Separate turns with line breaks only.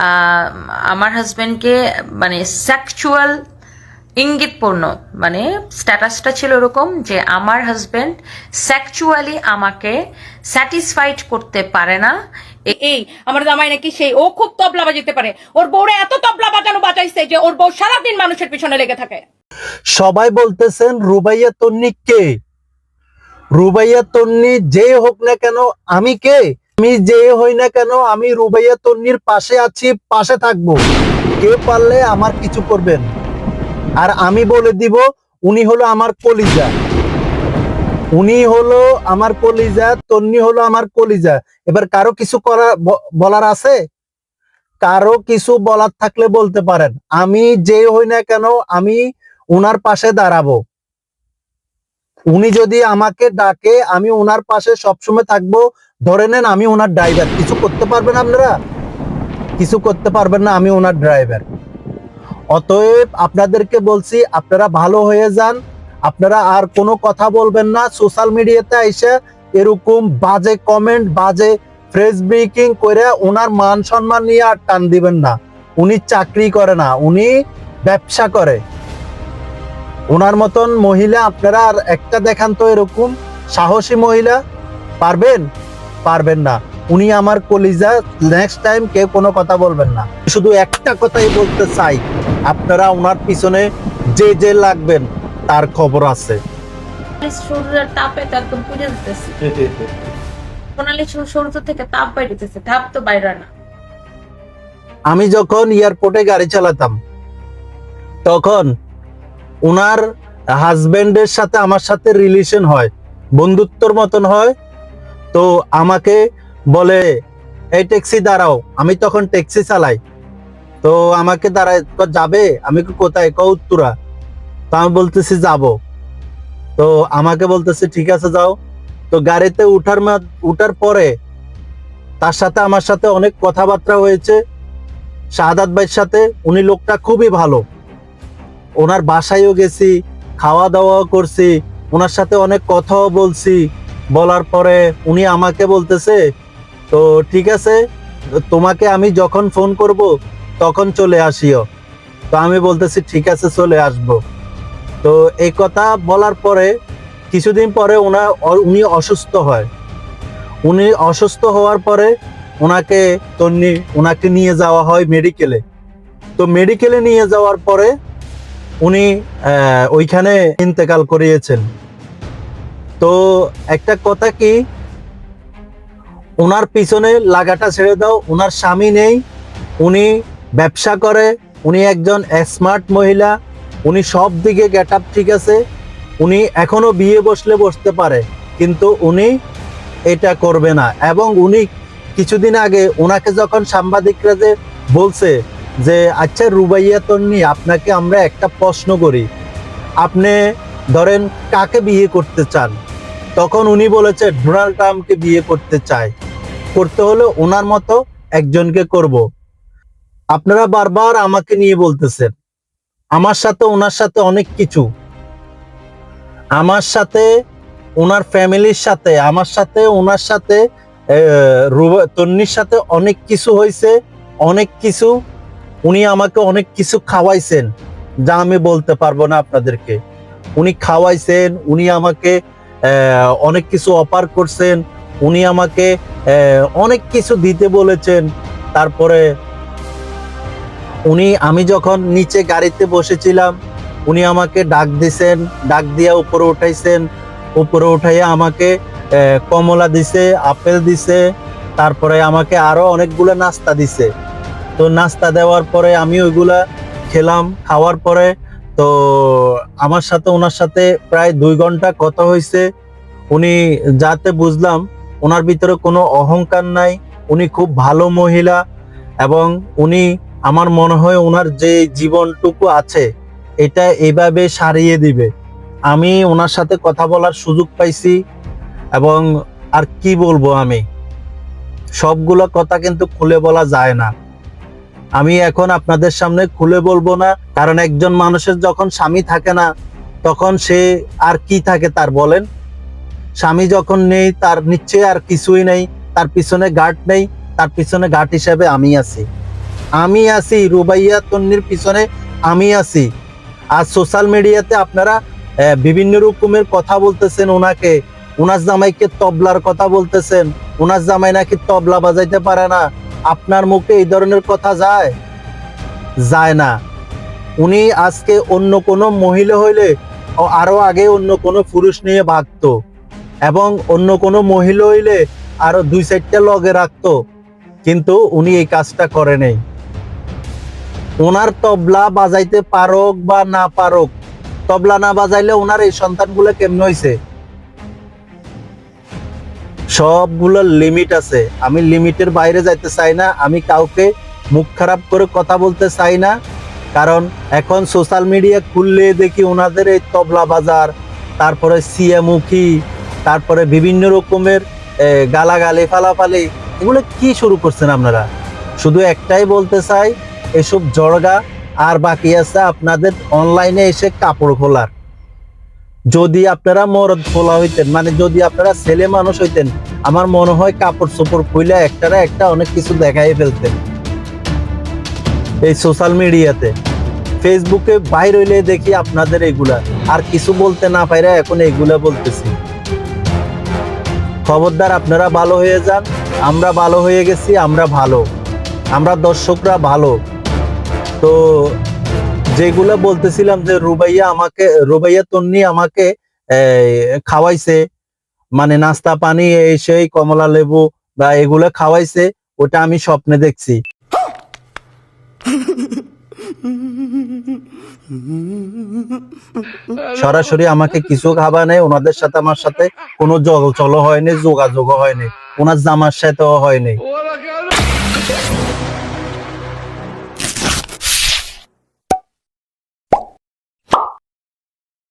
আহ, আমার হাজব্যান্ডকে মানে সেক্সুয়াল ইঙ্গিতপূর্ণ মানে স্ট্যাটাসটা ছিল এরকম যে আমার হাজবেন্ড সেক্সুয়ালি আমাকে স্যাটিসফাইড করতে পারে না।
এই আমার জামাই নাকি সেই ও খুব তবলা বাজাতে পারে। ওর বউরে এত তবলা বাজানো বাজাইছে যে ওর বউ সারাদিন মানুষের পিছনে লেগে থাকে।
সবাই বলতেছেন রুবাইয়া তন্নি কে? রুবাইয়া তন্নি যে হোক না কেন আমি কে? আমি যে হই না কেন, আমি রুবাইয়া তন্নির পাশে আছি, পাশে থাকব। কেউ পারলে আমার কিছু করবেন। আর আমি বলে দিব, উনি হলো আমার কলিজা। উনি হলো আমার কলিজা তন্নি হলো আমার কলিজা। এবার কারও কিছু করা বলার আছে? কারও কিছু বলার থাকলে বলতে পারেন। আমি যে হই না কেন, আমি উনার পাশে দাঁড়াবো। উনি যদি আমাকে ডাকে, আমি ওনার পাশে সবসময় থাকব। ধরে নেন আমি ওনার ড্রাইভার কিছু করতে পারবেন আপনারা? কিছু করতে পারবেন না, আমি ওনার ড্রাইভার অতএব আপনাদেরকে বলছি, আপনারা ভালো হয়ে যান। আপনারা আর কোনো কথা বলবেন না। সোশ্যাল মিডিয়াতে এসে এরকম বাজে কমেন্ট বাজে ফ্রেস ব্রেকিং করে ওনার মান সম্মান নিয়ে আর টান দিবেন না। উনি চাকরি করে না, উনি ব্যবসা করে। ওনার মতন মহিলা আপনারা আর একটা দেখান তো এরকম সাহসী মহিলা পারবেন? পারবেন না। উনি আমার কলিজা নেক্সট টাইম কেউ কোনো কথা বলবেন না। শুধু একটা কথাই বলতে চাই আপনারা ওনার পিছনে যে যে লাগবেন তার খবর আছে।
শরীরের তাপে তো একদম পুড়ে দিতেছে। সোনালি শরীর থেকে তাপ বাইরেতেছে তাপ তো বাইরে না।
আমি যখন এয়ারপোর্টে গাড়ি চালাতাম তখন ওনার হাজবেন্ডের সাথে আমার সাথে রিলেশন হয়, বন্ধুত্বর মতন হয়। তো আমাকে বলে, এই ট্যাক্সি দাঁড়াও, আমি তখন ট্যাক্সি চালাই। তো আমাকে দাঁড়ায়, "ক, যাবে? আমি কোথায়? ক, উত্তরা? তো আমি বলতেছি, যাব। তো আমাকে বলতেছে, ঠিক আছে, যাও। তো গাড়িতে উঠার উঠার পরে তার সাথে আমার সাথে অনেক কথাবার্তা হয়েছে। শাহাদাত ভাইয়ের সাথে, উনি লোকটা খুবই ভালো। ওনার বাসায়ও গেছি খাওয়া দাওয়াও করছি, ওনার সাথে অনেক কথাও বলছি। বলার পরে উনি আমাকে বলতেছে, তো ঠিক আছে, তোমাকে আমি যখন ফোন করব, তখন চলে আসিও। তো আমি বলতেছি, ঠিক আছে, চলে আসব। তো এই কথা বলার পরে কিছুদিন পরে ওনা, উনি অসুস্থ হয়। উনি অসুস্থ হওয়ার পরে ওনাকে তন্নি, ওনাকে নিয়ে যাওয়া হয় মেডিকেলে। তো মেডিকেলে নিয়ে যাওয়ার পরে উনি ওইখানে ইন্তেকাল করিয়েছেন। তো একটা কথা কি ওনার পিছনে লাগাটা ছেড়ে দাও ওনার স্বামী নেই, উনি ব্যবসা করে, উনি একজন স্মার্ট মহিলা, উনি সব দিকে গেট আপ ঠিক আছে, উনি এখনও বিয়ে বসলে বসতে পারে, কিন্তু উনি এটা করবে না। এবং উনি কিছুদিন আগে ওনাকে যখন সাংবাদিকরা যে বলছে যে আচ্ছা রুবাইয়া তন্নি, আপনাকে আমরা একটা প্রশ্ন করি। আপনি ধরেন কাকে বিয়ে করতে চান? তখন উনি বলেছে, ডোনাল্ড ট্রাম্পকে বিয়ে করতে চায় করতে হলে ওনার মতো একজনকে করব। আপনারা বারবার আমাকে নিয়ে বলতেছেন। আমার সাথে ওনার সাথে অনেক কিছু। আমার সাথে ওনার ফ্যামিলির সাথে, আমার সাথে ওনার সাথে তন্নির সাথে অনেক কিছু হয়েছে অনেক কিছু উনি আমাকে অনেক কিছু খাওয়াইছেন যা আমি বলতে পারব না আপনাদেরকে। উনি খাওয়াইছেন, উনি আমাকে অনেক কিছু অপার করছেন, উনি আমাকে অনেক কিছু দিতে বলেছেন। তারপরে উনি, আমি যখন নিচে গাড়িতে বসেছিলাম, উনি আমাকে ডাক দিছেন, ডাক দিয়া উপরে উঠাইছেন, উপরে উঠাইয়া আমাকে কমলা দিছে, আপেল দিছে, তারপরে আমাকে আরও অনেকগুলো নাস্তা দিছে। তো নাস্তা দেওয়ার পরে আমি ওইগুলা খেলাম, খাওয়ার পরে তো আমার সাথে, ওনার সাথে প্রায় দুই ঘণ্টা কথা হয়েছে উনি যাতে বুঝলাম, ওনার ভিতরে কোনো অহংকার নাই, উনি খুব ভালো মহিলা এবং উনি আমার মনে হয় ওনার যে জীবনটুকু আছে, এটা এভাবে সারিয়ে দিবে। আমি ওনার সাথে কথা বলার সুযোগ পাইছি এবং আর কি বলব আমি? সবগুলো কথা কিন্তু খুলে বলা যায় না। আমি এখন আপনাদের সামনে খুলে বলব না, কারণ একজন মানুষের যখন স্বামী থাকে না, তখন সে আর কি থাকে তার বলেন? স্বামী যখন নেই, তার নিচ্ছে আর কিছুই নেই, তার পিছনে গার্ড নেই, তার পিছনে গার্ড হিসাবে আমি আছি। আমি আছি রুবাইয়া তন্নির পিছনে আমি আছি। আর সোশ্যাল মিডিয়াতে আপনারা বিভিন্ন রকমের কথা বলতেছেন ওনাকে ওনার জামাইকে তবলার কথা বলতেছেন। ওনার জামাই নাকি তবলা বাজাইতে পারে না। আপনার মুখে এই ধরনের কথা যায়? যায় না। উনি আজকে অন্য কোনো মহিলা হইলে ও আরও আগে অন্য কোনো পুরুষ নিয়ে ভাগতো এবং অন্য কোনো মহিলা হইলে আরও দুই চারটা লগে রাখতো, কিন্তু উনি এই কাজটা করে নেই। ওনার তবলা বাজাইতে পারুক বা না পারক, তবলা না বাজাইলে ওনার এই সন্তানগুলো কেমন হয়েছে সবগুলোর লিমিট আছে। আমি লিমিটের বাইরে যাইতে চাই না, আমি কাউকে মুখ খারাপ করে কথা বলতে চাই না। কারণ এখন সোশ্যাল মিডিয়া খুললে দেখি ওনাদের এই তবলা বাজার, তারপরে সিয়ামুখী তারপরে বিভিন্ন রকমের গালাগালি, ফালাফালি, এগুলো কি শুরু করছেন আপনারা? শুধু একটাই বলতে চাই, এসব জড়গা আর বাকি আছে আপনাদের অনলাইনে এসে কাপড় খোলার। যদি আপনারা মরদ খোলা হইতেন মানে যদি আপনারা ছেলে মানুষ হইতেন, আমার মনে হয় কাপড় চোপড় খুলে একটারা একটা অনেক কিছু দেখাই ফেলতেন। এই সোশ্যাল মিডিয়াতে ফেসবুকে বাইর হইলে দেখি আপনাদের এগুলা। আর কিছু বলতে না পাইরা এখন এগুলা বলতেছি। খবরদার, আপনারা ভালো হয়ে যান। আমরা ভালো হয়ে গেছি, আমরা ভালো। আমরা দর্শকরা ভালো। তো যেগুলো বলতেছিলাম যে রুবাইয়া আমাকে, রুবাইয়া তন্নি আমাকে খাওয়াইছে। মানে নাস্তা, পানি, এই সেই, কমলা লেবু বা এগুলো খাওয়াইছে, ওটা আমি স্বপ্নে দেখছি। সরাসরি আমাকে কিছু খাবার নেই, ওনাদের সাথে, আমার সাথে কোনো চলো হয়নি যোগাযোগ হয়নি ওনার জামার সাথেও হয়নি